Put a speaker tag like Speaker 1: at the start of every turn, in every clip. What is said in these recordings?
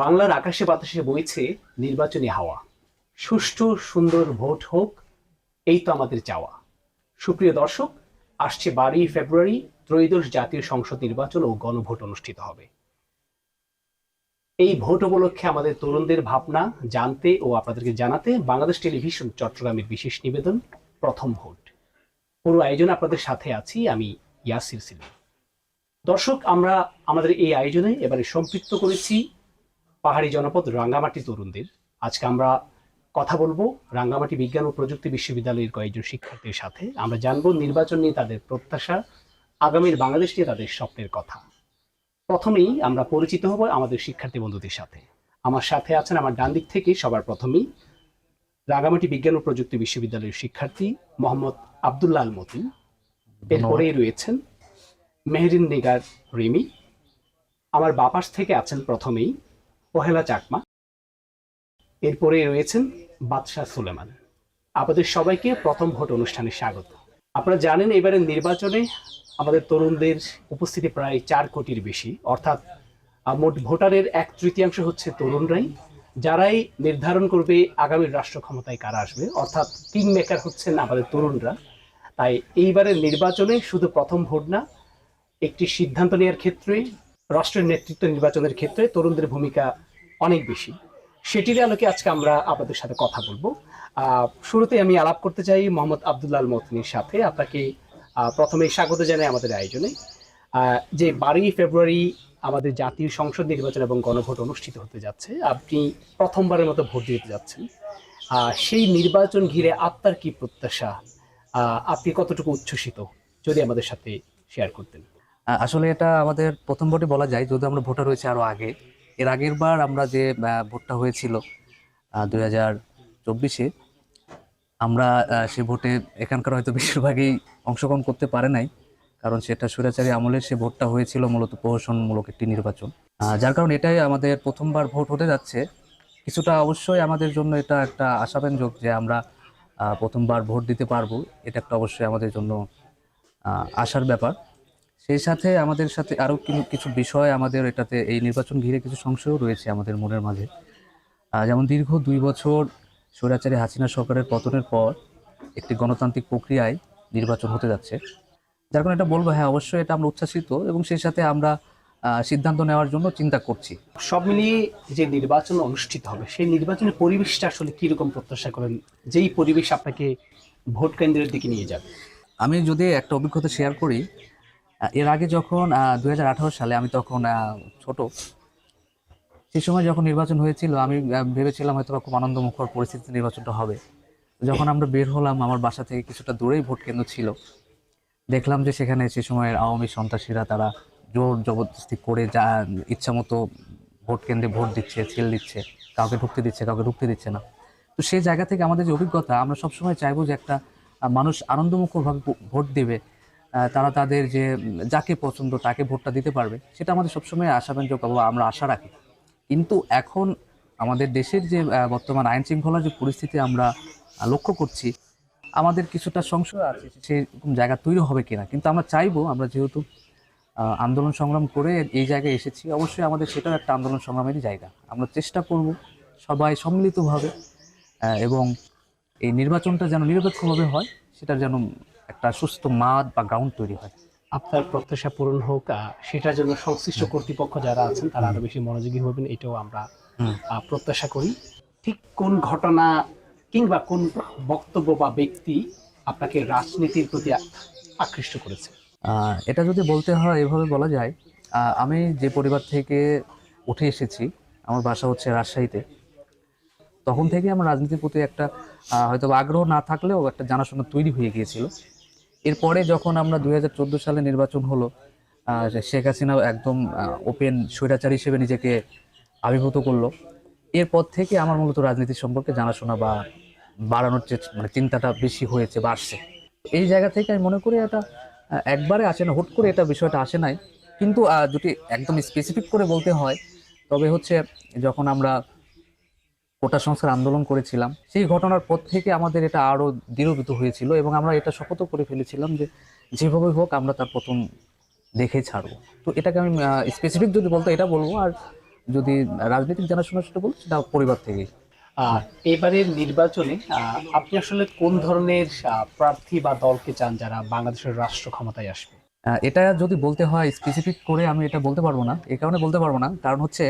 Speaker 1: বাংলার আকাশে বাতাসে বইছে নির্বাচনী হাওয়া। সুষ্ঠু, সুন্দর ভোট হোক, এই তো আমাদের চাওয়া। সুপ্রিয় দর্শক, আসছে বারোই ফেব্রুয়ারি, ত্রয়োদশ জাতীয় সংসদ নির্বাচন ও গণভোট অনুষ্ঠিত হবে। এই ভোট উপলক্ষে আমাদের তরুণদের ভাবনা, জানতে ও আপনাদেরকে জানাতে বাংলাদেশ টেলিভিশন চট্টগ্রামের বিশেষ নিবেদন, প্রথম ভোট। পুরো আয়োজনে আপনাদের সাথে আছি আমি ইয়াসির সিলিম দর্শক, আমরা আমাদের এই আয়োজনে এবারে সম্পৃক্ত করেছি পাহাড়ি জনপদ রাঙ্গামাটি তরুণদের। আজকে আমরা কথা বলব রাঙ্গামাটি বিজ্ঞান ও প্রযুক্তি বিশ্ববিদ্যালয়ের কয়েকজন শিক্ষার্থীর সাথে। আমরা জানব নির্বাচন নিয়ে তাদের প্রত্যাশা আগামীর বাংলাদেশ নিয়ে তাদের স্বপ্নের কথা। প্রথমেই আমরা পরিচিত হব আমাদের শিক্ষার্থী বন্ধুদের সাথে। আমার সাথে আছেন আমার ডান দিক থেকে সবার প্রথমেই রাঙ্গামাটি বিজ্ঞান ও প্রযুক্তি বিশ্ববিদ্যালয়ের শিক্ষার্থী মোহাম্মদ আবদুল্লাহ আল মতিন এরপরেই রয়েছেন মেহরিন নিগার রিমি। আমার বাপাস থেকে আছেন প্রথমেই পহেলা চাকমা। এরপরে রয়েছেন বাদশাহ সুলেমান। আপনাদের সবাইকে প্রথম ভোট অনুষ্ঠানে স্বাগত। আপনারা জানেন এবারের নির্বাচনে আমাদের তরুণদের উপস্থিতি প্রায় চার কোটির বেশি। অর্থাৎ মোট ভোটারের এক তৃতীয়াংশ হচ্ছে তরুণরাই, যারাই নির্ধারণ করবে আগামীর রাষ্ট্র ক্ষমতায় কারা আসবে। অর্থাৎ কিং মেকার হচ্ছেন আমাদের তরুণরা। তাই এইবারের নির্বাচনে শুধু প্রথম ভোট না, একটি সিদ্ধান্ত নেওয়ার ক্ষেত্রে রাষ্ট্রের নেতৃত্ব নির্বাচনের ক্ষেত্রে তরুণদের ভূমিকা অনেক বেশি। সেটির আলোকে আজকে আমরা আপনাদের সাথে কথা বলব। শুরুতে আমি আলাপ করতে চাই মোহাম্মদ আবদুল্লাহ মতনির সাথে। আপনাকে প্রথমে স্বাগত জানাই আমাদের আয়োজনে। যে বারোই ফেব্রুয়ারি আমাদের জাতীয় সংসদ নির্বাচন এবং গণভোট অনুষ্ঠিত হতে যাচ্ছে, আপনি প্রথমবারের মতো ভোট দিতে যাচ্ছেন। সেই নির্বাচন ঘিরে আপনার কি প্রত্যাশা? আপনি কতটুকু উচ্ছ্বসিত? যদি আমাদের সাথে শেয়ার করতেন।
Speaker 2: আসলে এটা আমাদের প্রথম ভোটে বলা যায় যদি আমরা ভোটার হয়েছে আরও আগে। এর আগের বার আমরা যে ভোটটা হয়েছিল দুই হাজার চব্বিশে, আমরা সে ভোটে এখানকার হয়তো বেশিরভাগই অংশগ্রহণ করতে পারে নাই, কারণ সেটা স্বৈরাচারী আমলের সে ভোটটা হয়েছিল মূলত প্রহসনমূলক একটি নির্বাচন। যার কারণে এটাই আমাদের প্রথমবার ভোট হতে যাচ্ছে। কিছুটা অবশ্যই আমাদের জন্য এটা একটা আশাব্যঞ্জক যে আমরা প্রথমবার ভোট দিতে পারব, এটা একটা অবশ্যই আমাদের জন্য আশার ব্যাপার। সেই সাথে আমাদের সাথে আরও কিছু বিষয় আমাদের এটাতে এই নির্বাচন ঘিরে কিছু সংশয়ও রয়েছে আমাদের মনের মাঝে। যেমন দীর্ঘ দুই বছর স্বৈরাচারী হাসিনা সরকারের পতনের পর একটি গণতান্ত্রিক প্রক্রিয়ায় নির্বাচন হতে যাচ্ছে। যার কারণে এটা বলব হ্যাঁ অবশ্যই এটা আমরা উচ্ছ্বাসিত এবং সেই সাথে আমরা সিদ্ধান্ত নেওয়ার জন্য চিন্তা করছি।
Speaker 1: সব মিলিয়ে যে নির্বাচন অনুষ্ঠিত হবে সেই নির্বাচনের পরিবেশটা আসলে কীরকম প্রত্যাশা করেন? যেই পরিবেশ আপনাকে ভোট কেন্দ্রের দিকে নিয়ে যাবে?
Speaker 2: আমি যদি একটা অভিজ্ঞতা শেয়ার করি এর আগে যখন দু হাজার আঠারো সালে আমি তখন ছোট সেই সময় যখন নির্বাচন হয়েছিল, আমি ভেবেছিলাম হয়তো খুব আনন্দমুখর পরিস্থিতিতে নির্বাচনটা হবে। যখন আমরা বের হলাম, আমার বাসা থেকে কিছুটা দূরেই ভোট কেন্দ্র ছিল। দেখলাম যে সেখানে সে সময়ের আওয়ামী সন্ত্রাসীরা তারা জোর জবরদস্তি করে যা, ইচ্ছা মতো ভোট কেন্দ্রে ভোট দিচ্ছে ছেল দিচ্ছে, কাউকে ঢুকতে দিচ্ছে, কাউকে ঢুকতে দিচ্ছে না। তো সেই জায়গা থেকে আমাদের যে অভিজ্ঞতা, আমরা সবসময় চাইব যে একটা মানুষ আনন্দমুখরভাবে ভোট দেবে। তারা তাদের যে যাকে পছন্দ তাকে ভোটটা দিতে পারবে, সেটা আমাদের সবসময় আশাব্যঞ্জক বা আমরা আশা রাখি। কিন্তু এখন আমাদের দেশের যে বর্তমান আইন শৃঙ্খলার যে পরিস্থিতি আমরা লক্ষ্য করছি, আমাদের কিছুটা সংশয় আছে সেরকম জায়গা তৈরি হবে কিনা। কিন্তু আমরা চাইব, আমরা যেহেতু আন্দোলন সংগ্রাম করে এই জায়গায় এসেছি, অবশ্যই আমাদের সেটাও একটা আন্দোলন সংগ্রামেরই জায়গা। আমরা চেষ্টা করব সবাই সম্মিলিতভাবে এবং এই নির্বাচনটা যেন নিরপেক্ষভাবে হয় সেটার যেন একটা সুস্থ মাঠ বা গ্রাউন্ড তৈরি হয়।
Speaker 1: আপনার প্রত্যাশা পূরণ হোক সেটার জন্য সংশ্লিষ্ট কর্তৃপক্ষ যারা আছেন তারা আরও বেশি মনোযোগী হবেন এটাও আমরা প্রত্যাশা করি। ঠিক কোন ঘটনা কিংবা কোন বক্তব্য বা ব্যক্তি আপনাকে রাজনীতির প্রতি আকৃষ্ট করেছে?
Speaker 2: এটা যদি বলতে হয় এভাবে বলা যায় আহ, আমি যে পরিবার থেকে উঠে এসেছি আমার বাসা হচ্ছে রাজশাহীতে তখন থেকে আমার রাজনীতির প্রতি একটা হয়তো আগ্রহ না থাকলেও একটা জানাশোনা তৈরি হয়ে গিয়েছিল। এরপরে যখন আমরা দু হাজার চোদ্দ সালে নির্বাচন হলো শেখ হাসিনা একদম ওপেন স্বৈরাচার হিসেবে নিজেকে আবির্ভূত করল, এরপর থেকে আমার মূলত রাজনীতি সম্পর্কে জানাশোনা বা বাড়ানোর যে মানে চিন্তাটা বেশি হয়েছে বা আসছে। এই জায়গা থেকে আমি মনে করি এটা একবারে আসে না, হুট করে এটা বিষয়টা আসে নাই। কিন্তু যদি একদম স্পেসিফিক করে বলতে হয়, তবে হচ্ছে যখন আমরা কোটা সংস্কার আন্দোলন করেছিলাম। সেই ঘটনার পর থেকে আমাদের এটা আরও দৃঢ়ভূত হয়েছিল এবং আমরা এটা শপথও করে ফেলেছিলাম যে যেভাবে হোক আমরা তার প্রথম দেখে ছাড়বো। তো এটাকে আমি স্পেসিফিক যদি বলতো এটা বলব আর যদি রাজনৈতিক জানাশোনা সেটা বলি সেটা পরিবার থেকেই।
Speaker 1: এবারের নির্বাচনে আপনি আসলে কোন ধরনের প্রার্থী বা দলকে চান যারা বাংলাদেশের রাষ্ট্র ক্ষমতায় আসবে?
Speaker 2: এটা যদি বলতে হয় স্পেসিফিক করে আমি এটা বলতে পারব না এই কারণে বলতে পারব না। কারণ হচ্ছে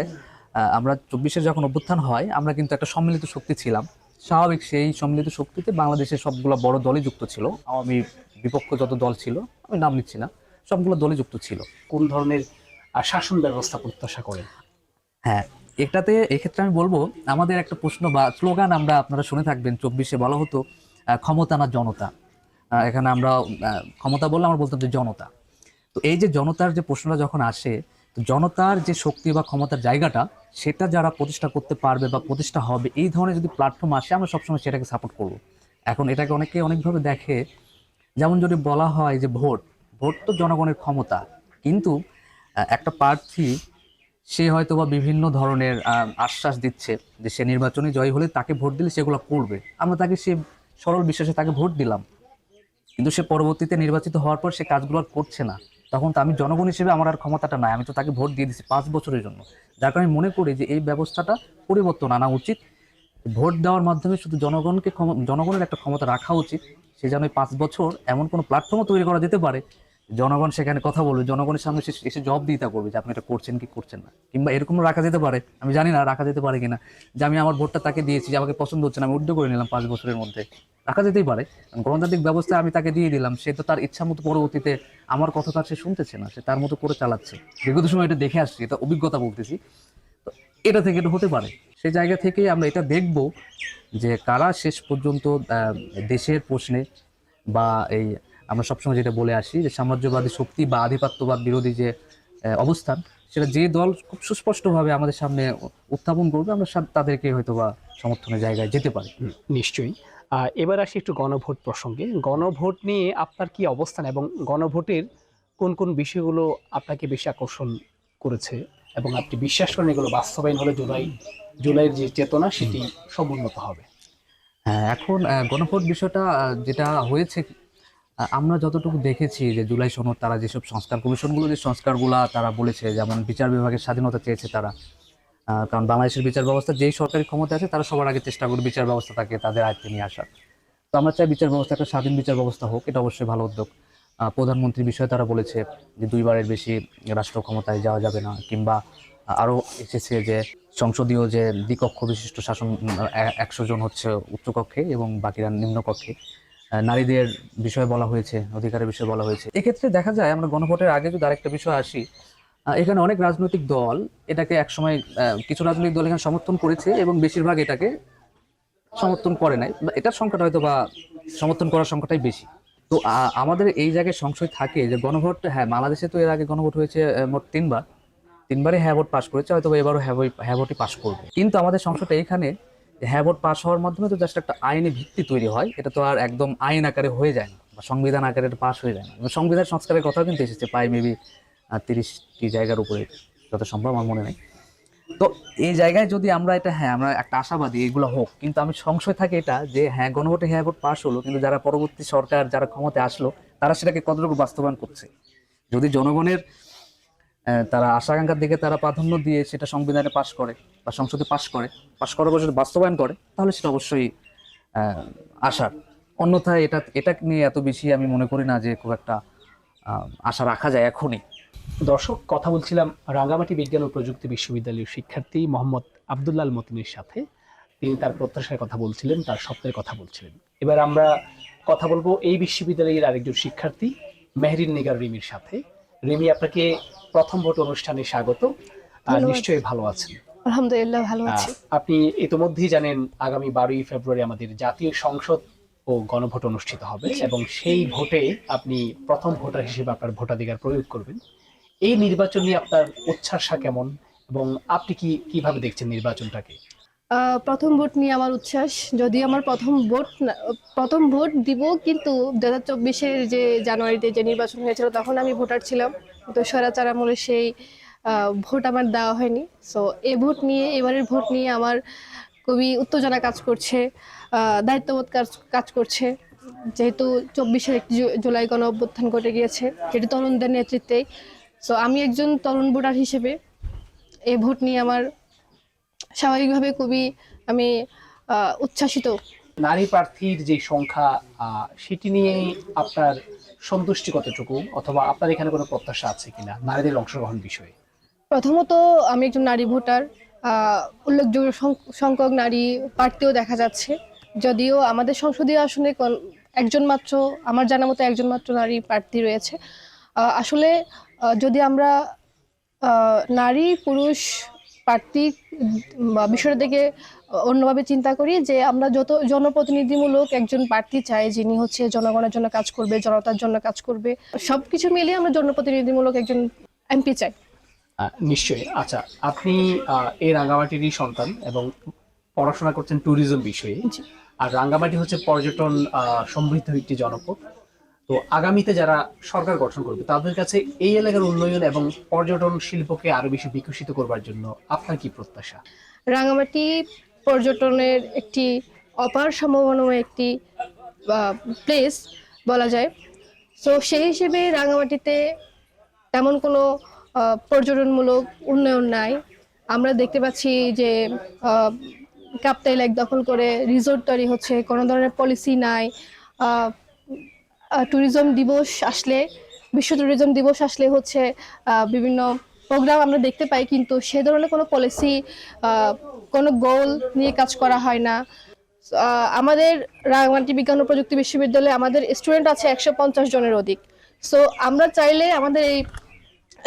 Speaker 2: আমরা চব্বিশের যখন অভ্যুত্থান হয় আমরা কিন্তু একটা সম্মিলিত শক্তি ছিলাম। স্বাভাবিক সেই সম্মিলিত শক্তিতে বাংলাদেশের সবগুলো বড় দলই যুক্ত ছিল। আওয়ামী বিপক্ষ যত দল ছিল আমি নাম নিচ্ছি না সবগুলো দলই যুক্ত ছিল।
Speaker 1: কোন ধরনের শাসন ব্যবস্থা প্রত্যাশা করেন?
Speaker 2: হ্যাঁ এটাতে এক্ষেত্রে আমি বলব আমাদের একটা প্রশ্ন বা স্লোগান আমরা আপনারা শুনে থাকবেন চব্বিশে বলা হতো ক্ষমতা না জনতা। এখানে আমরা ক্ষমতা বললে আমরা বলতাম যে জনতা। তো এই যে জনতার যে প্রশ্নটা যখন আসে তো জনতার যে শক্তি বা ক্ষমতার জায়গাটা, সেটা যারা প্রতিষ্ঠা করতে পারবে বা প্রতিষ্ঠা হবে, এই ধরনের যদি প্ল্যাটফর্ম আসে, আমরা সবসময় সেটাকে সাপোর্ট করব। এখন এটাকে অনেকে অনেকভাবে দেখে, যেমন যদি বলা হয় যে ভোট ভোট তো জনগণের ক্ষমতা, কিন্তু একটা প্রার্থী, সে হয়তো বা বিভিন্ন ধরনের আশ্বাস দিচ্ছে যে সে নির্বাচনে জয় হলে তাকে ভোট দিলে সেগুলো করবে। আমরা তাকে সে সরল বিশ্বাসে তাকে ভোট দিলাম। কিন্তু সে পরবর্তীতে নির্বাচিত হওয়ার পর সে কাজগুলো আর করছে না। তখন তো আমি জনগণ হিসেবে আমার আর ক্ষমতাটা নাই। আমি তো তাকে ভোট দিয়ে দিচ্ছি পাঁচ বছরের জন্য। যার কারণে আমি মনে করি যে এই ব্যবস্থাটা পরিবর্তন আনা উচিত। ভোট দেওয়ার মাধ্যমে শুধু জনগণকে জনগণের একটা ক্ষমতা রাখা উচিত। সে যেন পাঁচ বছর এমন কোনো প্ল্যাটফর্মও তৈরি করা যেতে পারে জনগণ সেখানে কথা বলবে, জনগণের সামনে এসে জব দিতে করবে যে আপনি এটা করছেন কি করছেন না। কিংবা এরকম রাখা যেতে পারে, আমি জানি না রাখা যেতে পারে কিনা, যে আমি আমার ভোটটা তাকে দিয়েছি, যে আমাকে পছন্দ হচ্ছে না, আমি উদ্যোগ করে নিলাম পাঁচ বছরের মধ্যে। রাখা যেতেই পারে গণতান্ত্রিক ব্যবস্থায় আমি তাকে দিয়ে দিলাম, সে তো তার ইচ্ছা মতো পরবর্তীতে আমার কথা তার সে শুনতেছে না, সে তার মতো করে চালাচ্ছে। বিগত সময় এটা দেখে আসছি, এটা অভিজ্ঞতা বলতেছি। তো এটা থেকে এটা হতে পারে। সেই জায়গা থেকে আমরা এটা দেখব যে কারা শেষ পর্যন্ত দেশের প্রশ্নে বা এই আমরা সবসময় যেটা বলে আসি যে সাম্রাজ্যবাদী শক্তি বা আধিপত্যবাদ বিরোধী যে অবস্থান সেটা যে দল খুব সুস্পষ্টভাবে আমাদের সামনে উত্থাপন করবে আমরা তাদেরকে হয়তো বা সমর্থনের জায়গায় যেতে পারি।
Speaker 1: নিশ্চয়ই। এবার আসি একটু গণভোট প্রসঙ্গে। গণভোট নিয়ে আপনার কি অবস্থান এবং গণভোটের কোন কোন বিষয়গুলো আপনাকে বেশি আকর্ষণ করেছে এবং আপনি বিশ্বাস করেন এগুলো বাস্তবায়ন হলে জুলাই জুলাইয়ের যে চেতনা সেটি সমুন্নত হবে?
Speaker 2: হ্যাঁ এখন গণভোট বিষয়টা যেটা হয়েছে আমরা যতটুকু দেখেছি যে জুলাই সনদ তারা যেসব সংস্কার কমিশনগুলো যে সংস্কারগুলো তারা বলেছে যেমন বিচার বিভাগের স্বাধীনতা চেয়েছে তারা কারণ বাংলাদেশের বিচার ব্যবস্থা যেই সরকারি ক্ষমতা আছে তারা সবার আগে চেষ্টা করবে বিচার ব্যবস্থা ব্যবস্থাটাকে তাদের আয়ত্তে নিয়ে আসার। তো আমরা চাই বিচার ব্যবস্থা একটা স্বাধীন বিচার ব্যবস্থা হোক এটা অবশ্যই ভালো উদ্যোগ। আহ, প্রধানমন্ত্রীর বিষয়ে তারা বলেছে যে দুইবারের বেশি রাষ্ট্র ক্ষমতায় যাওয়া যাবে না কিংবা আরও এসেছে যে সংসদীয় যে দ্বিকক্ষ বিশিষ্ট শাসন একশো জন হচ্ছে উচ্চকক্ষে এবং বাকিরা নিম্নকক্ষে। নারীদের বিষয়ে বলা হয়েছে, অধিকারের বিষয়ে বলা হয়েছে। এক্ষেত্রে দেখা যায়, আমরা গণভোটের আগে যদি আরেকটা বিষয় আসি এখানে অনেক রাজনৈতিক দল এটাকে একসময় কিছু রাজনৈতিক দল এখানে সমর্থন করেছে এবং বেশিরভাগ এটাকে সমর্থন করে নাই। এটার সংখ্যাটা হয়তো বা সমর্থন করার সংখ্যাটাই বেশি। তো আমাদের এই জায়গায় সংশয় থাকে যে গণভোট হ্যাঁ বাংলাদেশে তো এর আগে গণভোট হয়েছে মোট তিনবার। তিনবারই হ্যাঁ ভোট পাস করেছে হয়তো এবারও হ্যাঁ ভোট- হ্যাঁ ভোটই পাস করবে। কিন্তু আমাদের সংশয়টা এইখানে যে হ্যাঁ পাস হওয়ার মাধ্যমে তো জাস্ট একটা আইনি ভিত্তি তৈরি হয়। এটা তো আর একদম আইন আকারে হয়ে যায় না বা সংবিধান আকারে পাস হয়ে যায় না। সংবিধান সংস্কারের কথাও কিন্তু এসেছে, প্রায় মেবি তিরিশটি জায়গার উপরে যত সম্ভব আমার মনে নেই। তো এই জায়গায় যদি আমরা এটা হ্যাঁ আমরা একটা আশাবাদী এগুলো হোক, কিন্তু আমি সংশয় থাকে এটা যে হ্যাঁ গণভোটে হ্যাঁ ভোট পাস হলো, কিন্তু যারা পরবর্তী সরকার যারা ক্ষমতায় আসলো, তারা সেটাকে কতটুকু বাস্তবায়ন করছে? যদি জনগণের তারা আশা আকাঙ্ক্ষার দিকে তারা প্রাধান্য দিয়ে সেটা সংবিধানে পাশ করে বা সংসদে পাশ করে, পাশ করার পর যদি বাস্তবায়ন করে, তাহলে সেটা অবশ্যই আশার। অন্যথায় এটা এটা নিয়ে এত বেশি আমি মনে করি না যে খুব একটা আশা রাখা যায় এখনই।
Speaker 1: দর্শক, কথা বলছিলাম রাঙ্গামাটি বিজ্ঞান ও প্রযুক্তি বিশ্ববিদ্যালয়ের শিক্ষার্থী মোহাম্মদ আবদুল্লাল মতিনের সাথে। তিনি তার প্রত্যাশার কথা বলছিলেন, তার স্বপ্নের কথা বলছিলেন। এবার আমরা কথা বলব এই বিশ্ববিদ্যালয়ের আরেকজন শিক্ষার্থী, মেহরিন নিগার রিমির সাথে। রিমি আপনাকে প্রথম ভোট অনুষ্ঠানে স্বাগত। নিশ্চয়ই ভালো আছেন।
Speaker 3: আলহামদুলিল্লাহ ভালো আছি।
Speaker 1: আপনি ইতিমধ্যেই জানেন আগামী বারোই ফেব্রুয়ারি আমাদের জাতীয় সংসদ ও গণভোট অনুষ্ঠিত হবে এবং সেই ভোটে আপনি প্রথম ভোটার হিসেবে আপনার ভোটাধিকার প্রয়োগ করবেন। এই নির্বাচন নিয়ে আপনার উচ্ছ্বাসা কেমন এবং আপনি কি কীভাবে দেখছেন নির্বাচনটাকে?
Speaker 3: প্রথম ভোট নিয়ে আমার উচ্ছ্বাস। যদি আমার প্রথম ভোট প্রথম ভোট দিব, কিন্তু দু হাজার চব্বিশের যে জানুয়ারিতে যে নির্বাচন হয়েছিল, তখন আমি ভোটার ছিলাম। তো স্বৈরাচার আমলের সেই ভোট আমার দেওয়া হয়নি। সো এই ভোট নিয়ে, এবারের ভোট নিয়ে আমার খুবই উত্তেজনা কাজ করছে দায়িত্ববোধ কাজ কাজ করছে। যেহেতু চব্বিশের একটি জুলাই গণ অভ্যুত্থান ঘটে গিয়েছে যেটি তরুণদের নেতৃত্বে সো আমি একজন তরুণ ভোটার হিসেবে এই ভোট নিয়ে আমার স্বাভাবিকভাবে খুবই আমি উচ্ছ্বাসিত।
Speaker 1: নারী প্রার্থীর যে সংখ্যা সেটি নিয়ে আপনার সন্তুষ্টি কতটুকু অথবা আপনার এখানে কোনো প্রত্যাশা আছে কিনা নারীদের অংশগ্রহণ বিষয়ে?
Speaker 3: প্রথমত আমি একজন নারী ভোটার। উল্লেখযোগ্য সংখ- সংখ্যক নারী প্রার্থীও দেখা যাচ্ছে। যদিও আমাদের সংসদীয় আসনে একজন মাত্র আমার জানা মতো একজন মাত্র নারী প্রার্থী রয়েছে। আসলে যদি আমরা নারী পুরুষ প্রার্থী বা বিষয়টা থেকে অন্যভাবে চিন্তা করি যে আমরা যত জনপ্রতিনিধিমূলক একজন প্রার্থী চাই যিনি হচ্ছে জনগণের জন্য কাজ করবে জনতার জন্য কাজ করবে সবকিছু মিলিয়ে আমরা জনপ্রতিনিধিমূলক একজন এমপি চাই।
Speaker 1: নিশ্চয়ই। আচ্ছা আপনি এই রাঙ্গামাটিরই সন্তান এবং পড়াশোনা করছেন ট্যুরিজম বিষয়ে। আর রাঙ্গামাটি হচ্ছে পর্যটন সমৃদ্ধ একটি জনপদ। তো আগামীতে যারা সরকার গঠন করবে, তাদের কাছে এই এলাকার উন্নয়ন এবং পর্যটন শিল্পকে আরও বেশি বিকশিত করবার জন্য আপনার কি প্রত্যাশা?
Speaker 3: রাঙামাটি পর্যটনের একটি অপার সম্ভাবনাময় একটি প্লেস বলা যায়। তো সেই হিসেবে রাঙামাটিতে তেমন কোনো পর্যটনমূলক উন্নয়ন নাই। আমরা দেখতে পাচ্ছি যে কাপ্তাই লেক দখল করে রিসোর্ট তৈরি হচ্ছে, কোনো ধরনের পলিসি নাই। ট্যুরিজম দিবস আসলে, বিশ্ব ট্যুরিজম দিবস আসলে হচ্ছে বিভিন্ন প্রোগ্রাম আমরা দেখতে পাই, কিন্তু সে ধরনের কোনো পলিসি কোনো গোল নিয়ে কাজ করা হয় না। আমাদের রাঙামাটি বিজ্ঞান ও প্রযুক্তি বিশ্ববিদ্যালয়ে আমাদের স্টুডেন্ট আছে একশো পঞ্চাশ জনের অধিক। সো আমরা চাইলে আমাদের এই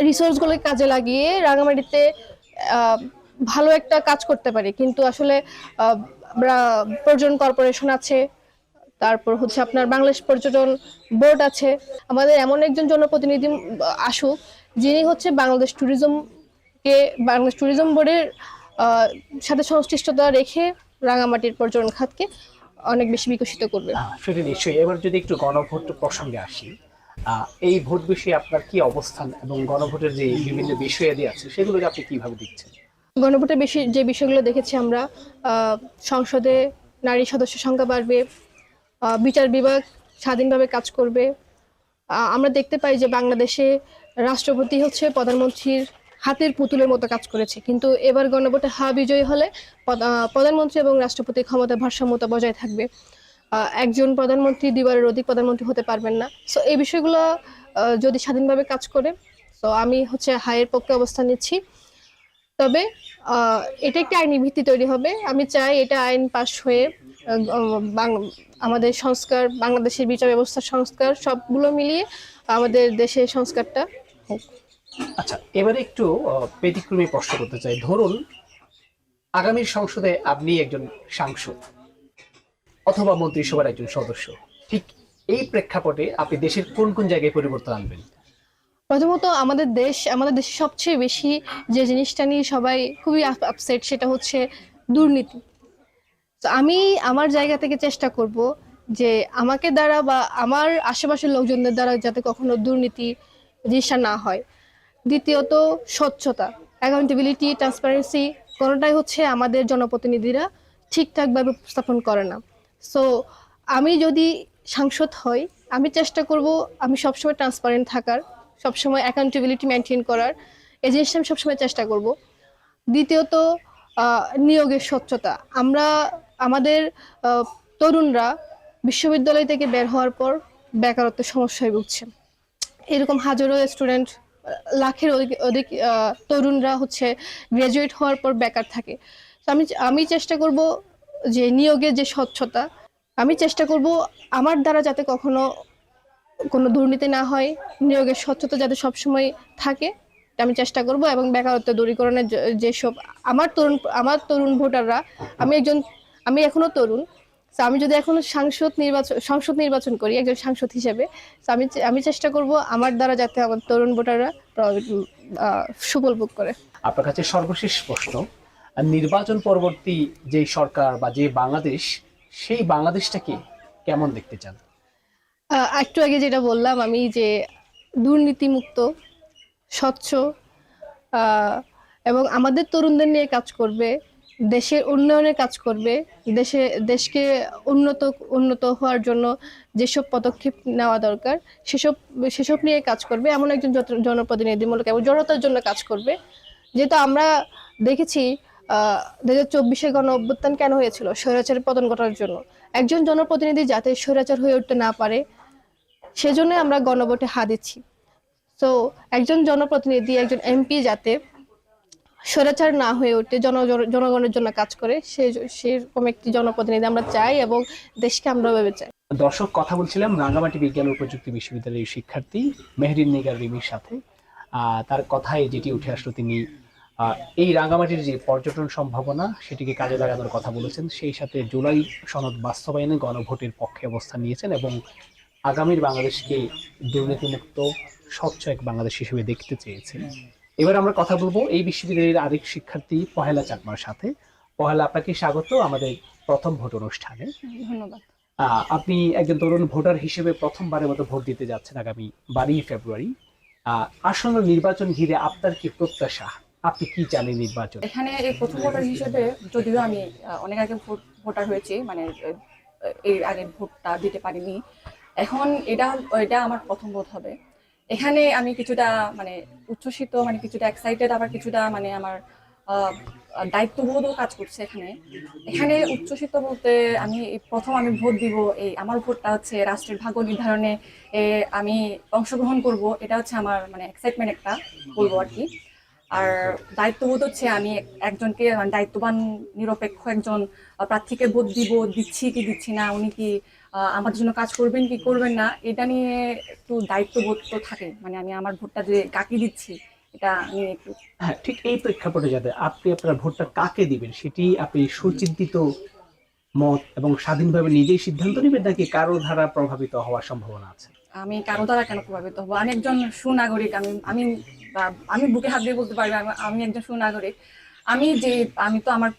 Speaker 3: রিসোর্সগুলোকে কাজে লাগিয়ে রাঙামাটিতে ভালো একটা কাজ করতে পারি। কিন্তু আসলে পর্যটন কর্পোরেশন আছে। তারপর হচ্ছে আপনার বাংলাদেশ পর্যটন বোর্ড আছে। আমাদের এমন একজন জনপ্রতিনিধি আসুক যিনি হচ্ছে বাংলাদেশ ট্যুরিজমকে বাংলাদেশ ট্যুরিজম বোর্ডের সাথে সংশ্লিষ্টতা রেখে রাঙামাটির পর্যটন খাতকে অনেক বেশি বিকশিত করবে।
Speaker 1: সেটি নিশ্চয়ই। এবার যদি একটু গণভোট প্রসঙ্গে আসি এই ভোট বিষয়ে আপনার কি অবস্থান এবং গণভোটের যে বিভিন্ন বিষয়াদি আছে সেগুলোকে আপনি কীভাবে দেখছেন?
Speaker 3: গণভোটের বেশি যে বিষয়গুলো দেখেছি আমরা সংসদে নারী সদস্য সংখ্যা বাড়বে বিচার বিভাগ স্বাধীনভাবে কাজ করবে। আমরা দেখতে পাই যে বাংলাদেশে রাষ্ট্রপতি হচ্ছে প্রধানমন্ত্রীর হাতের পুতুলের মতো কাজ করেছে। কিন্তু এবার গণভোটে হা বিজয়ী হলে প্রধা- প্রধানমন্ত্রী এবং রাষ্ট্রপতির ক্ষমতা ভারসাম্যতা বজায় থাকবে। একজন প্রধানমন্ত্রী দুবারের অধিক প্রধানমন্ত্রী হতে পারবেন না। সো এই বিষয়গুলো যদি স্বাধীনভাবে কাজ করে তো আমি হচ্ছে হায়ের পক্ষে অবস্থান নিচ্ছি। তবে এটা একটি আইনি ভিত্তি তৈরি হবে। আমি চাই এটা আইন পাশ হয়ে আমাদের সংস্কার বাংলাদেশের বিচার ব্যবস্থার সংস্কার সবগুলো মিলিয়ে আমাদের দেশের সংস্কারটা হোক।
Speaker 1: আচ্ছা এবারে একটু ব্যতিক্রমী প্রশ্ন করতে চাই। ধরুন আগামী সংসদে আপনি একজন সাংসদ অথবা মন্ত্রিসভার একজন সদস্য। ঠিক এই প্রেক্ষাপটে আপনি দেশের কোন কোন জায়গায় পরিবর্তন আনবেন?
Speaker 3: প্রথমত আমাদের দেশ আমাদের দেশে সবচেয়ে বেশি যে জিনিসটা নিয়ে সবাই খুবই আপসেট সেটা হচ্ছে দুর্নীতি। তো আমি আমার জায়গা থেকে চেষ্টা করব যে আমাকে দ্বারা বা আমার আশেপাশের লোকজনদের দ্বারা যাতে কখনো দুর্নীতি জিনিসটা না হয়। দ্বিতীয়ত, স্বচ্ছতা অ্যাকাউন্টেবিলিটি ট্রান্সপারেন্সি কোনোটাই হচ্ছে আমাদের জনপ্রতিনিধিরা ঠিকঠাকভাবে উপস্থাপন করে না। সো আমি যদি সাংসদ হই, আমি চেষ্টা করব আমি সবসময় ট্রান্সপারেন্ট থাকার, সবসময় অ্যাকাউন্টেবিলিটি মেনটেন করার। এই জিনিসটা আমি সবসময় চেষ্টা করব। দ্বিতীয়ত নিয়োগের স্বচ্ছতা। আমরা আমাদের তরুণরা বিশ্ববিদ্যালয় থেকে বের হওয়ার পর বেকারত্বের সমস্যায় ভুগছে। এরকম হাজারো স্টুডেন্ট, লাখের অধিক তরুণরা হচ্ছে গ্রাজুয়েট হওয়ার পর বেকার থাকে। তো আমি আমি চেষ্টা করব যে নিয়োগের যে স্বচ্ছতা, আমি চেষ্টা করব আমার দ্বারা যাতে কখনো কোনো দুর্নীতি না হয়, নিয়োগের স্বচ্ছতা যাতে সবসময় থাকে, আমি চেষ্টা করব এবং বেকারত্ব দূরীকরণের যেসব, আমার তরুণ আমার তরুণ ভোটাররা, আমি একজন আমি এখনও তরুণ তো আমি যদি এখনও সাংসদ নির্বাচন সংসদ নির্বাচন করি একজন সাংসদ হিসেবে তো আমি আমি চেষ্টা করব আমার দ্বারা যাতে আমার তরুণ ভোটাররা সুফল ভোগ করে।
Speaker 1: আপনার কাছে সর্বশেষ প্রশ্ন নির্বাচন পরবর্তী যে সরকার বা যে বাংলাদেশ সেই বাংলাদেশটাকে কেমন দেখতে চান?
Speaker 3: একটু আগে যেটা বললাম আমি যে দুর্নীতিমুক্ত স্বচ্ছ এবং আমাদের তরুণদের নিয়ে কাজ করবে দেশের উন্নয়নে কাজ করবে, দেশে, দেশকে উন্নত উন্নত হওয়ার জন্য যেসব পদক্ষেপ নেওয়া দরকার, সেসব সেসব নিয়ে কাজ করবে, এমন একজন জনপ্রতিনিধিমূলক এবং জনতার জন্য কাজ করবে। যেহেতু আমরা দেখেছি দু হাজার চব্বিশে গণ অভ্যুত্থান কেন হয়েছিল? স্বৈরাচারের পতন ঘটার জন্য। একজন জনপ্রতিনিধি যাতে স্বৈরাচার হয়ে উঠতে না পারে সেজন্য আমরা গণভোটে হা দিচ্ছি। তো একজন জনপ্রতিনিধি, একজন এমপি যাতে স্বৈরাচার না হয়ে ওঠে জন জন- জনগণের জন্য কাজ করে, সে সেরকম একটি জনপ্রতিনিধি আমরা চাই এবং দেশকে আমরা ভেবে চাই।
Speaker 1: দর্শক, কথা বলছিলাম রাঙ্গামাটি বিজ্ঞান ও প্রযুক্তি বিশ্ববিদ্যালয়ের শিক্ষার্থী মেহরিন নিগার রিমির সাথে। তার কথায় যেটি উঠে আসলো তিনি এই রাঙ্গামাটির যে পর্যটন সম্ভাবনা, সেটিকে কাজে লাগানোর কথা বলেছেন। সেই সাথে জুলাই সনদ বাস্তবায়নে গণভোটের পক্ষে অবস্থান নিয়েছেন এবং আগামীর বাংলাদেশকে দুর্নীতিমুক্ত, স্বচ্ছ এক বাংলাদেশ হিসেবে দেখতে চেয়েছেন। এবার আমরা কথা বলব এই বিশ্ববিদ্যালয়ের আরেক শিক্ষার্থী পহেলা চাকমার সাথে। পহেলা আপনাকে স্বাগত আমাদের প্রথম ভোট অনুষ্ঠানে।
Speaker 3: ধন্যবাদ।
Speaker 1: আপনি একজন তরুণ ভোটার হিসেবে প্রথমবারের মতো ভোট দিতে যাচ্ছেন আগামী বারোই ফেব্রুয়ারি। আসন্ন নির্বাচন ঘিরে আপনার কি প্রত্যাশা? আপনি কি জানেন নির্বাচন?
Speaker 4: এখানে এই প্রথম ভোটার হিসেবে যদিও আমি অনেক আগে ভোট ভোটার হয়েছি মানে এর আগে ভোটটা দিতে পারিনি। এখন এটা এটা আমার প্রথম ভোট হবে। এখানে আমি কিছুটা মানে উচ্ছ্বসিত মানে কিছুটা এক্সাইটেড আবার কিছুটা মানে আমার দায়িত্ববোধও কাজ করছে এখানে। এখানে উচ্ছ্বসিত বলতে আমি, প্রথম আমি ভোট দিব এই, আমার ভোটটা হচ্ছে রাষ্ট্রের ভাগ্য নির্ধারণে আমি অংশগ্রহণ করব। এটা হচ্ছে আমার মানে এক্সাইটমেন্ট একটা বলব আর কি। আর দায়িত্ববোধ হচ্ছে আমি একজনকে মানে দায়িত্ববান, নিরপেক্ষ একজন প্রার্থীকে ভোট দিব, দিচ্ছি কি দিচ্ছি না, উনি কি আহ, আমাদের জন্য কাজ করবেন কি করবেন না এটা নিয়ে একটু দায়িত্ববোধ তো থাকে মানে আমি আমার ভোটটা যে কাকে দিচ্ছি এটা নিয়ে একটু
Speaker 1: হ্যাঁ ঠিক এই প্রেক্ষাপটে যাতে আপনি আপনার ভোটটা কাকে দিবেন সেটি আপনি সুচিন্তিত মত এবং স্বাধীনভাবে নিজেই সিদ্ধান্ত নেবেন নাকি কারও ধারা প্রভাবিত হওয়ার সম্ভাবনা আছে?
Speaker 4: আমি কারও দ্বারা কেন প্রভাবিত হব? আমি একজন সুনাগরিক আমি আমি আমি বুকে হাত দিয়ে বলতে পারব আমি- আমি একজন সুনাগরিক। আমি যে আমি তো আমার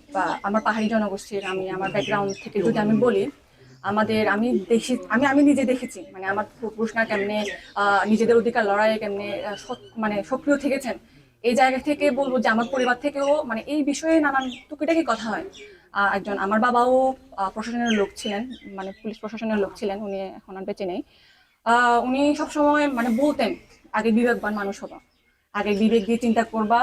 Speaker 4: আমার পাহাড়ি জনগোষ্ঠীর আমি আমার ব্যাকগ্রাউন্ড থেকে যদি আমি বলি আমাদের, আমি দেখি, আমি আমি নিজে দেখেছি মানে আমার পুরুষরা কেমনে নিজেদের অধিকার লড়াইয়ে কেমনে মানে সক্রিয় থেকেছেন। এই জায়গা থেকে বলব যে আমার পরিবার থেকেও মানে এই বিষয়ে নানান টুকিটাকি কথা হয়। একজন আমার বাবাও প্রশাসনের লোক ছিলেন মানে পুলিশ প্রশাসনের লোক ছিলেন, উনি এখন আর বেঁচে নেই। উনি সবসময় মানে বলতেন, আগে বিবেকবান মানুষ হবা, আগে বিবেক দিয়ে চিন্তা করবা,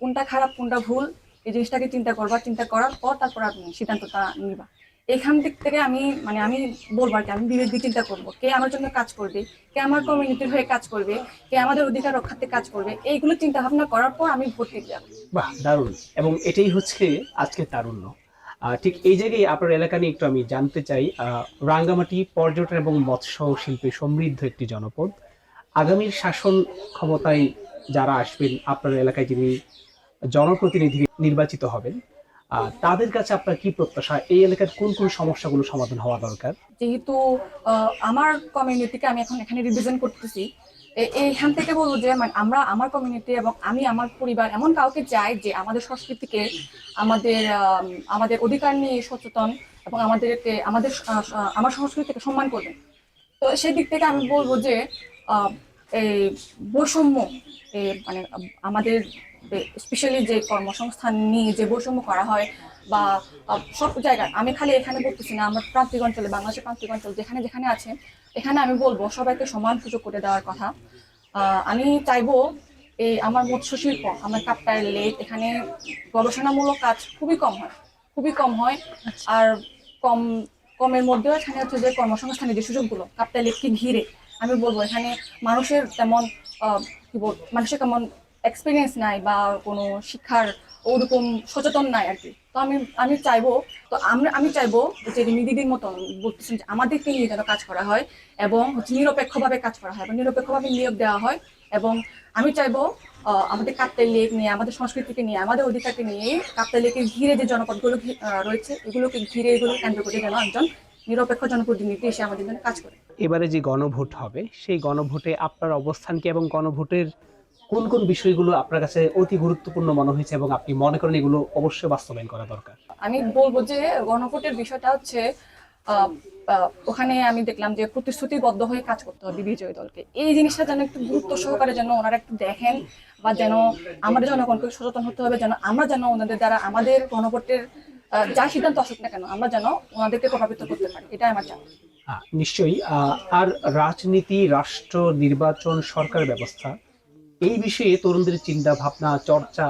Speaker 4: কোনটা খারাপ, কোনটা ভুল, এই জিনিসটাকে চিন্তা করবা, চিন্তা করার পর তারপর আপনি সিদ্ধান্তটা নিবা। এখান দিক থেকে আমি মানে আমি বলব আর কি, আমি বিবেক চিন্তা করব। কে আমার জন্য কাজ করবে, কে আমার কমিউনিটির হয়ে কাজ করবে, কে আমাদের অধিকার রক্ষার্থে কাজ করবে, এইগুলো চিন্তা ভাবনা করার পর আমি ভোট দিতে যাব।
Speaker 1: বাহ, দারুণ। এবং এটাই হচ্ছে আজকে তারুণ্য। ঠিক এই জায়গায় আপনার এলাকা নিয়ে একটু আমি জানতে চাই রাঙ্গামাটি পর্যটন এবং মৎস্য শিল্পে সমৃদ্ধ একটি জনপদ। আগামীর শাসন ক্ষমতায় যারা আসবেন, আপনার এলাকায় যিনি জনপ্রতিনিধি নির্বাচিত হবেন তাদের কাছে আপনার কি প্রত্যাশা? এই এলাকার কোন কোন সমস্যাগুলো সমাধান হওয়া দরকার?
Speaker 4: যেহেতু আমার কমিউনিটিকে আমি এখন এখানে রিপ্রেজেন্ট করতেছি এইখান থেকে বলব যে মানে আমরা আমার কমিউনিটি এবং আমি আমার পরিবার এমন কাউকে চাই যে আমাদের সংস্কৃতিকে আমাদের আম, আমাদের অধিকার নিয়ে সচেতন এবং আমাদেরকে আমাদের আমার সংস্কৃতিকে সম্মান করবে। তো সেই দিক থেকে আমি বলব যে এই বৈষম্য মানে আমাদের স্পেশালি যে কর্মসংস্থান নিয়ে যে বৈষম্য করা হয় বা সব জায়গায় আমি খালি এখানে বলতেছি না আমার প্রান্তিক অঞ্চলে বাংলাদেশের প্রান্তিক অঞ্চল যেখানে যেখানে আছে এখানে আমি বলব সবাইকে সমান সুযোগ করে দেওয়ার কথা। আমি চাইব এই আমার মৎস্য শিল্প আমার কাপ্তায় লেক এখানে গবেষণামূলক কাজ খুবই কম হয় খুবই কম হয়। আর কম কমের মধ্যেও এখানে হচ্ছে যে কর্মসংস্থানের যে সুযোগগুলো কাপ্তায় লেককে ঘিরে আমি বলব এখানে মানুষের তেমন কি বল মানুষের কেমন এক্সপিরিয়েন্স নাই বা কোনো শিক্ষার ওরকম সচেতন নাই আর কি। তো আমি আমি চাইব, তো আমরা, আমি চাইব যে দিদির মতন বলতেছেন যে আমাদেরকে নিয়ে যেন কাজ করা হয় এবং হচ্ছে নিরপেক্ষভাবে কাজ করা হয় এবং নিরপেক্ষভাবে নিয়োগ দেওয়া হয় এবং আমি চাইব আমাদের কাপ্তাই লেক নিয়ে, আমাদের সংস্কৃতিকে নিয়ে, আমাদের অধিকারকে নিয়ে কাপ্তাই লেকের ঘিরে যে জনপদগুলো রয়েছে, এগুলোকে ঘিরে এগুলো কেন্দ্র করে যেন একজন নিরপেক্ষ জনপ্রতিনিধি এসে আমাদের জন্য কাজ করে।
Speaker 1: এবারে যে গণভোট হবে, সেই গণভোটে আপনার অবস্থান কি এবং গণভোটের কোন কোন বিষয়গুলো আপনার কাছে অতি গুরুত্বপূর্ণ মনে হয়েছে এবং আপনি মনে করেন এগুলো অবশ্যই বাস্তবায়ন করা দরকার?
Speaker 4: আমি বলব যে গণভোটের বিষয়টা হচ্ছে ওখানে আমি দেখলাম যে প্রতিশ্রুতিবদ্ধ হয়ে কাজ করতে হবে বিজয়ী দলকে। এই জিনিসটা যেন একটু গুরুত্ব সহকারে যেন ওনারা একটু দেখেন বা যেন আমাদের জনগণকে সচেতন হতে হবে যেন আমরা যেন ওনাদের দ্বারা আমাদের গণভোটের যা সিদ্ধান্ত আসুক না কেন আমরা যেন ওনাদেরকে প্রভাবিত করতে পারি। এটাই আমার
Speaker 1: আহ, নিশ্চয়ই আহ, আর রাজনীতি রাষ্ট্র নির্বাচন সরকার ব্যবস্থা এই বিষয়ে তরুণদের চিন্তা ভাবনা চর্চা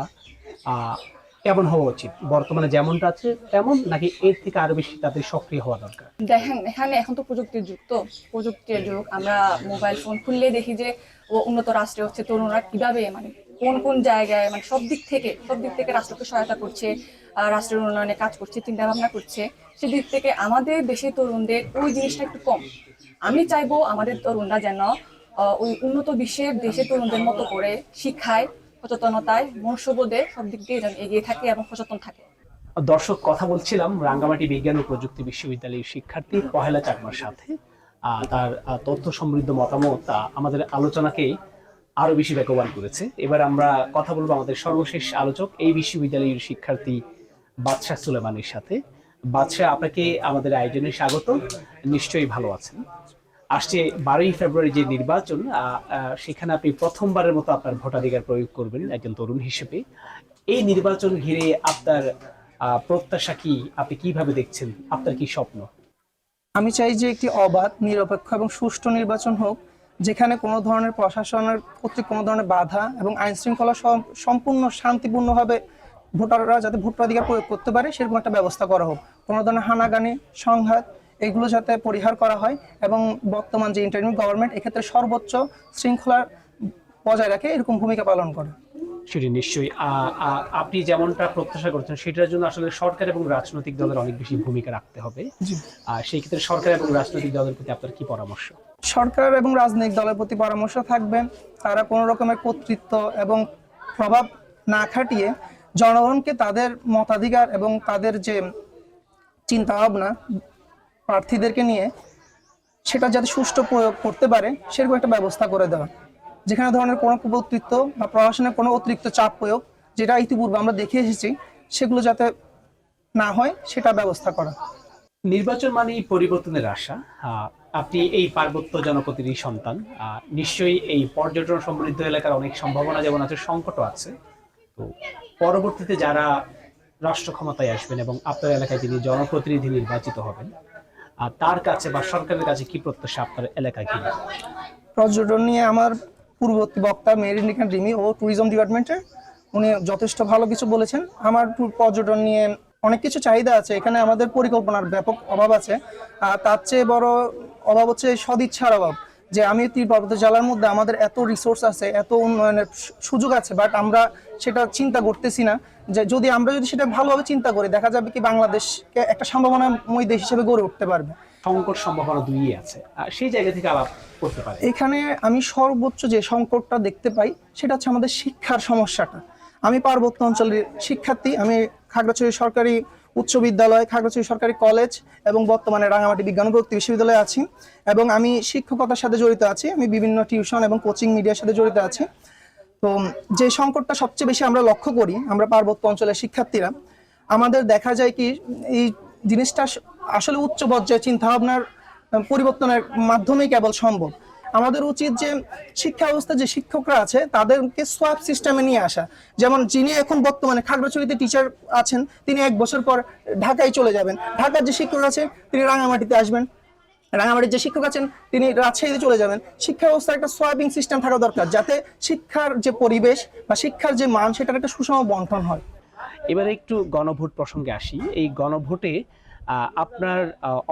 Speaker 1: কেমন হওয়া উচিত? বর্তমানে যেমনটা আছে তেমন নাকি এর থেকে আরও বেশি তাদের সক্রিয় হওয়া দরকার?
Speaker 4: দেখেন এখানে এখন তো প্রযুক্তির যুগ তো প্রযুক্তির যুগ আমরা মোবাইল ফোন খুললে দেখি যে ও উন্নত রাষ্ট্রে হচ্ছে তরুণরা কীভাবে মানে কোন কোন জায়গায় মানে সব দিক থেকে সব দিক থেকে রাষ্ট্রকে সহায়তা করছে রাষ্ট্রের উন্নয়নে কাজ করছে চিন্তা ভাবনা করছে সেদিক থেকে আমাদের দেশের তরুণদের ওই জিনিসটা একটু কম। আমি চাইব আমাদের তরুণরা যেন ওই উন্নত বিশ্বের দেশে তরুণদের মতো করে শিক্ষায়, সচেতনতায়, মনুষ্যবোধে সব দিক দিয়ে যেন এগিয়ে থাকে এবং সচেতন থাকে।
Speaker 1: দর্শক, কথা বলছিলাম, রাঙ্গামাটি বিজ্ঞান ও প্রযুক্তি বিশ্ববিদ্যালয়ের শিক্ষার্থী পহেলা চাকমার সাথে। তার তথ্য সমৃদ্ধ মতামত আমাদের আলোচনাকে আরও বেশি বেগবান করেছে। এবার আমরা কথা বলব আমাদের সর্বশেষ আলোচক, এই বিশ্ববিদ্যালয়ের শিক্ষার্থী বাদশাহ সুলেমানের সাথে। বাদশাহ, আপনাকে আমাদের আয়োজনে স্বাগত নিশ্চয়ই ভালো আছেন। আসছে বারোই ফেব্রুয়ারি যে নির্বাচন সেখানে আপনি প্রথমবারের মতো আপনার ভোটাধিকার প্রয়োগ করবেন একজন তরুণ হিসেবে। এই নির্বাচন ঘিরে আপনার প্রত্যাশা কি? আপনি কীভাবে দেখছেন? আপনার কি স্বপ্ন?
Speaker 5: আমি চাই যে একটি অবাধ, নিরপেক্ষ এবং সুষ্ঠু নির্বাচন হোক, যেখানে কোনো ধরনের প্রশাসনের কর্তৃক কোনো ধরনের বাধা এবং আইন শৃঙ্খলা সম্পূর্ণ শান্তিপূর্ণভাবে ভোটাররা যাতে ভোটাধিকার প্রয়োগ করতে পারে, সেরকম একটা ব্যবস্থা করা হোক। কোনো ধরনের হানাগানি, সংঘাত এগুলো যাতে পরিহার করা হয় এবং বর্তমান যে ইন্টারনিউ গভর্নমেন্ট এক্ষেত্রে সর্বোচ্চ শৃঙ্খলা বজায় রাখে এরকম ভূমিকা পালন করে।
Speaker 1: সেটি নিশ্চয়ই। আপনি যেমনটা প্রত্যাশা করছেন সেটার জন্য আসলে সরকার এবং রাজনৈতিক দলের অনেক বেশি ভূমিকা রাখতে হবে। আর সেই ক্ষেত্রে সরকার এবং রাজনৈতিক দলের প্রতি আপনার কি পরামর্শ?
Speaker 5: সরকার এবং রাজনৈতিক দলের প্রতি পরামর্শ থাকবে তারা কোনো রকমের কর্তৃত্ব এবং প্রভাব না খাটিয়ে জনগণকে তাদের মতাধিকার এবং তাদের যে চিন্তা ভাবনা প্রার্থীদেরকে নিয়ে সেটা যাতে সুষ্ঠু প্রয়োগ করতে পারে, সেরকম একটা ব্যবস্থা করে দেওয়া। যেখানে ধরনের কোনো কর্তৃত্ব বা প্রশাসনের কোনো অতিরিক্ত চাপ প্রয়োগ, যেটা ইতিপূর্বে আমরা দেখে এসেছি, সেগুলো যাতে না হয়, সেটা ব্যবস্থা করা।
Speaker 1: নির্বাচন মানেই পরিবর্তনের আশা। আপনি এই পার্বত্য জনপতিরই সন্তান। নিশ্চয়ই এই পর্যটন সমৃদ্ধ এলাকার অনেক সম্ভাবনা যেমন আছে, সংকটও আছে। তো পরবর্তীতে যারা রাষ্ট্র ক্ষমতায় আসবেন এবং আপনার এলাকায় যিনি জনপ্রতিনিধি নির্বাচিত হবেন তার কাছে বা সরকারের কাছে কি প্রত্যাশা আপনার এলাকায় ঘিরে
Speaker 5: পর্যটন নিয়ে আমার পূর্ববর্তী বক্তা মেরিন রিমি ও ট্যুরিজম ডিপার্টমেন্টের উনি যথেষ্ট ভালো কিছু বলেছেন। আমার পর্যটন নিয়ে অনেক কিছু চাহিদা আছে। এখানে আমাদের পরিকল্পনার ব্যাপক অভাব আছে। আর তার চেয়ে বড় অভাব হচ্ছে সদিচ্ছার অভাব। যে আমি তীর পার্বত্য জেলার মধ্যে আমাদের এত রিসোর্স আছে এত উন্নয়নের সুযোগ আছে বাট আমরা সেটা চিন্তা করতেছি না। যে যদি আমরা যদি সেটা ভালোভাবে চিন্তা করি দেখা যাবে কি বাংলাদেশকে একটা সম্ভাবনাময় দেশ হিসেবে গড়ে উঠতে পারবে।
Speaker 1: সংকট সম্ভাবনা দুইই আছে। আর সেই জায়গা থেকে আলাপ করতে পারে
Speaker 5: এখানে আমি সর্বোচ্চ যে সংকটটা দেখতে পাই সেটা হচ্ছে আমাদের শিক্ষার সমস্যাটা। আমি পার্বত্য অঞ্চলের শিক্ষার্থী আমি খাগড়াছড়ি সরকারি উচ্চ বিদ্যালয়, খাগড়াছড়ি সরকারি কলেজ এবং বর্তমানে রাঙামাটি বিজ্ঞান প্রযুক্তি বিশ্ববিদ্যালয়ে আছি এবং আমি শিক্ষকতার সাথে জড়িত আছি। আমি বিভিন্ন টিউশন এবং কোচিং মিডিয়ার সাথে জড়িত আছি। তো যে সংকটটা সবচেয়ে বেশি আমরা লক্ষ্য করি, আমরা পার্বত্য অঞ্চলের শিক্ষার্থীরা, আমাদের দেখা যায় কি এই জিনিসটা আসলে উচ্চ পর্যায়ে চিন্তাভাবনার পরিবর্তনের মাধ্যমেই কেবল সম্ভব। আমাদের উচিত যে শিক্ষা ব্যবস্থা যে শিক্ষকরা আছে, তাদেরকে সোয়াপ সিস্টেমে নিয়ে আসা। যেমন যিনি এখন বর্তমানে খাগড়াছড়িতে টিচার আছেন, তিনি এক বছর পর ঢাকায় চলে যাবেন। ঢাকার যে শিক্ষক আছে, তিনি রাঙামাটিতে আসবেন। রাঙামাটির যে শিক্ষক আছেন, তিনি রাজশাহীতে চলে যাবেন। শিক্ষা ব্যবস্থার একটা সোয়াবিং সিস্টেম থাকা দরকার, যাতে শিক্ষার যে পরিবেশ বা শিক্ষার যে মান, সেটার একটা সুষম বন্টন হয়।
Speaker 1: এবারে একটু গণভোট প্রসঙ্গে আসি। এই গণভোটে আপনার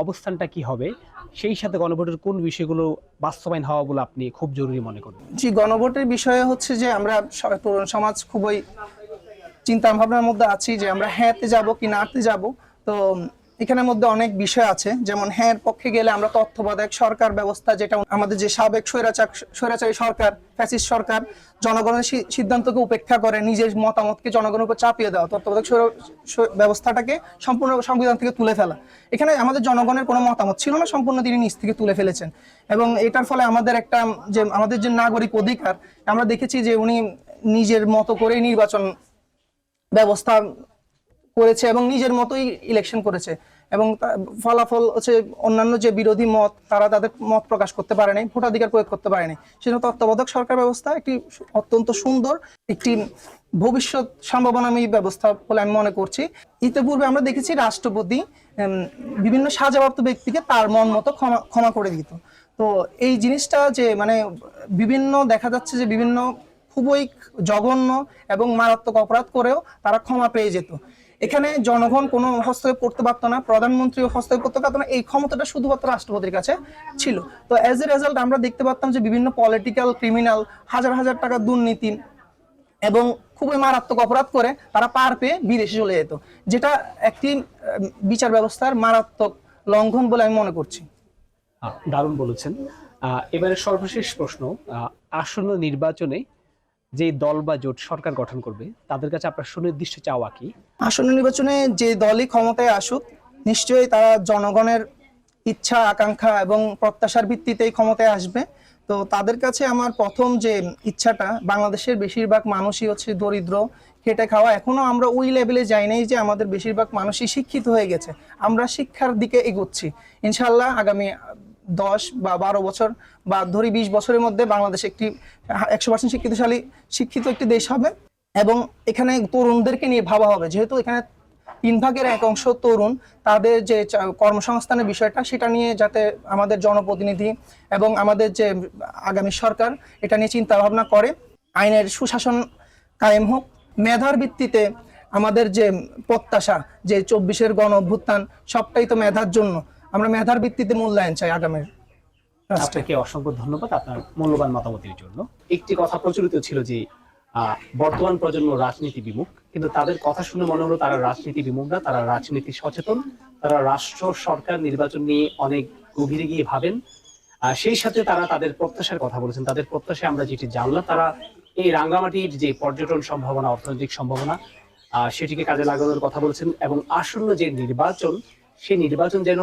Speaker 1: অবস্থানটা কি হবে? সেই সাথে গণভোটের কোন বিষয়গুলো বাস্তবায়ন হওয়া বলে আপনি খুব জরুরি মনে করেন?
Speaker 5: জি, গণভোটের বিষয়ে হচ্ছে যে আমরা তরুণ সমাজ খুবই চিন্তা ভাবনার মধ্যে আছি যে আমরা হ্যাঁতে যাব কি নাতে যাব। তো এখানের মধ্যে অনেক বিষয় আছে। যেমন হ্যাঁ পক্ষে গেলে আমরা তত্ত্বাবধায়ক সরকার ব্যবস্থা, যেটা আমাদের যে সাবেক স্বৈরাচার, স্বৈরাচারী সরকার, ফ্যাসিস্ট সরকার, জনগণের সিদ্ধান্তকে উপেক্ষা করে, নিজের মতামতকে জনগণের উপর চাপিয়ে দেওয়া, তত্ত্বাবধায়ক ব্যবস্থাটাকে সম্পূর্ণ সংবিধান থেকে তুলে ফেলা। এখানে আমাদের জনগণের কোনো মতামত ছিল না, সম্পূর্ণ তিনি নিজ থেকে তুলে ফেলেছেন। এবং এটার ফলে আমাদের একটা যে, আমাদের যে নাগরিক অধিকার, আমরা দেখেছি যে উনি নিজের মতো করেই নির্বাচন ব্যবস্থা করেছে এবং নিজের মতোই ইলেকশন করেছে। এবং ফলাফল হচ্ছে অন্যান্য যে বিরোধী মত, তারা তাদের মত প্রকাশ করতে পারে নাই, ভোটাধিকার প্রয়োগ করতে পারে নাই। সেজন্য তত্ত্বাবধায়ক সরকার ব্যবস্থা একটি অত্যন্ত সুন্দর, একটি ভবিষ্যৎ সম্ভাবনাময়ী ব্যবস্থা বলে আমি মনে করছি। ইতিপূর্বে আমরা দেখেছি রাষ্ট্রপতি বিভিন্ন সাজাপ্রাপ্ত ব্যক্তিকে তার মন মতো ক্ষমা ক্ষমা করে দিত। তো এই জিনিসটা যে মানে বিভিন্ন দেখা যাচ্ছে যে বিভিন্ন খুবই জঘন্য এবং মারাত্মক অপরাধ করেও তারা ক্ষমা পেয়ে যেত। এখানে জনগণ কোনো হস্তক্ষেপ করতে পারতো না, প্রধানমন্ত্রীও হস্তক্ষেপ করতে পারতো না। এই ক্ষমতাটা শুধুমাত্র রাষ্ট্রপতির কাছে ছিল। তো অ্যাজ এ রেজাল্ট আমরা দেখতে পারতাম যে বিভিন্ন পলিটিক্যাল ক্রিমিনাল হাজার হাজার টাকা দুর্নীতি এবং খুবই মারাত্মক অপরাধ করে তারা পার পেয়ে বিদেশে চলে যেত, যেটা একটি বিচার ব্যবস্থার মারাত্মক লঙ্ঘন বলে আমি মনে করছি।
Speaker 1: দারুণ বলেছেন। এবারে সর্বশেষ প্রশ্ন আসন্ন নির্বাচনে যে দল বা জোট সরকার গঠন করবে, তাদের কাছে আপনার সুনির্দিষ্ট চাওয়া কি?
Speaker 5: আসন্ন নির্বাচনে যে দলই ক্ষমতায় আসুক, নিশ্চয়ই তারা জনগণের ইচ্ছা, আকাঙ্ক্ষা এবং প্রত্যাশার ভিত্তিতেই ক্ষমতায় আসবে। তো তাদের কাছে আমার প্রথম যে ইচ্ছাটা, বাংলাদেশের বেশিরভাগ মানুষই হচ্ছে দরিদ্র, খেটে খাওয়া। এখনও আমরা ওই লেভেলে যাই নাই যে আমাদের বেশিরভাগ মানুষই শিক্ষিত হয়ে গেছে। আমরা শিক্ষার দিকে এগোচ্ছি। ইনশাল্লাহ আগামী দশ বা বারো বছর বা ধরি বিশ বছরের মধ্যে বাংলাদেশ একটি, একশো পার্সেন্ট শিক্ষিতশালী, শিক্ষিত একটি দেশ হবে। এবং এখানে তরুণদেরকে নিয়ে ভাবা হবে। যেহেতু এখানে তিন ভাগের এক অংশ তরুণ, তাদের যে কর্মসংস্থানের বিষয়টা, সেটা নিয়ে যাতে আমাদের জনপ্রতিনিধি এবং আমাদের যে আগামী সরকার, এটা নিয়ে চিন্তা ভাবনা করে। আইনের সুশাসন কায়েম হোক। মেধার ভিত্তিতে আমাদের যে প্রত্যাশা, যে চব্বিশের গণ অভ্যুত্থান, সবটাই তো মেধার জন্য। আমরা মেধার ভিত্তিতে মূল্যায়ন চাই আগামীর
Speaker 1: আপনাকে অসংখ্য ধন্যবাদ। আপনার মূল্যবান মতামতের জন্য। একটি কথা প্রচলিত ছিল যে বর্তমান প্রজন্ম রাজনীতি বিমুখ, কিন্তু তাদের কথা শুনে মনে হলো তারা রাজনীতি বিমুখ না, তারা রাজনীতি সচেতন, তারা রাষ্ট্র সরকার নির্বাচন নিয়ে অনেক গভীরে গিয়ে ভাবেন। আর সেই সাথে তারা তাদের প্রত্যাশার কথা বলেছেন। তাদের প্রত্যাশা আমরা যেটি জানলাম, তারা এই রাঙ্গামাটির যে পর্যটন সম্ভাবনা, অর্থনৈতিক সম্ভাবনা সেটিকে কাজে লাগানোর কথা বলেছেন এবং আসন্ন যে নির্বাচন, সেই নির্বাচন যেন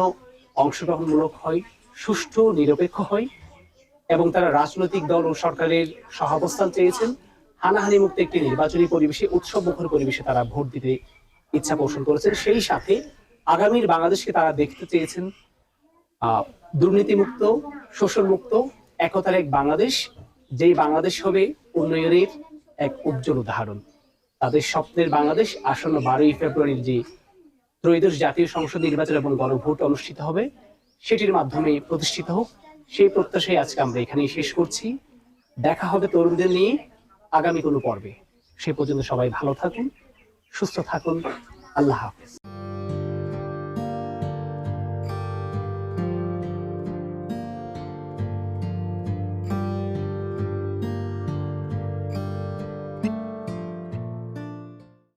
Speaker 1: অংশগ্রহণমূলক হয়, সুষ্ঠু, নিরপেক্ষ হয় এবং তারা রাজনৈতিক দল ও সরকারের সহাবস্থান চেয়েছেন। হানাহানি মুক্ত একটি নির্বাচনী পরিবেশে, উৎসব মুখর পরিবেশে তারা ভোট দিতে ইচ্ছা পোষণ করেছেন। সেই সাথে আগামীর বাংলাদেশকে তারা দেখতে চেয়েছেন দুর্নীতিমুক্ত, শোষণমুক্ত, একতার এক বাংলাদেশ, যেই বাংলাদেশ হবে উন্নয়নের এক উজ্জ্বল উদাহরণ। তাদের স্বপ্নের বাংলাদেশ আসন্ন বারোই ফেব্রুয়ারির যে ত্রয়োদশ জাতীয় সংসদ নির্বাচন এবং গণভোট অনুষ্ঠিত হবে। সেটির মাধ্যমে প্রতিষ্ঠিত হোক। সেই প্রত্যাশায় আজকে আমরা এখানেই শেষ করছি। দেখা হবে তরুণদের নিয়ে আগামী কোনো পর্বে। সে পর্যন্ত সবাই ভালো থাকুন, সুস্থ থাকুন। আল্লাহ হাফেজ।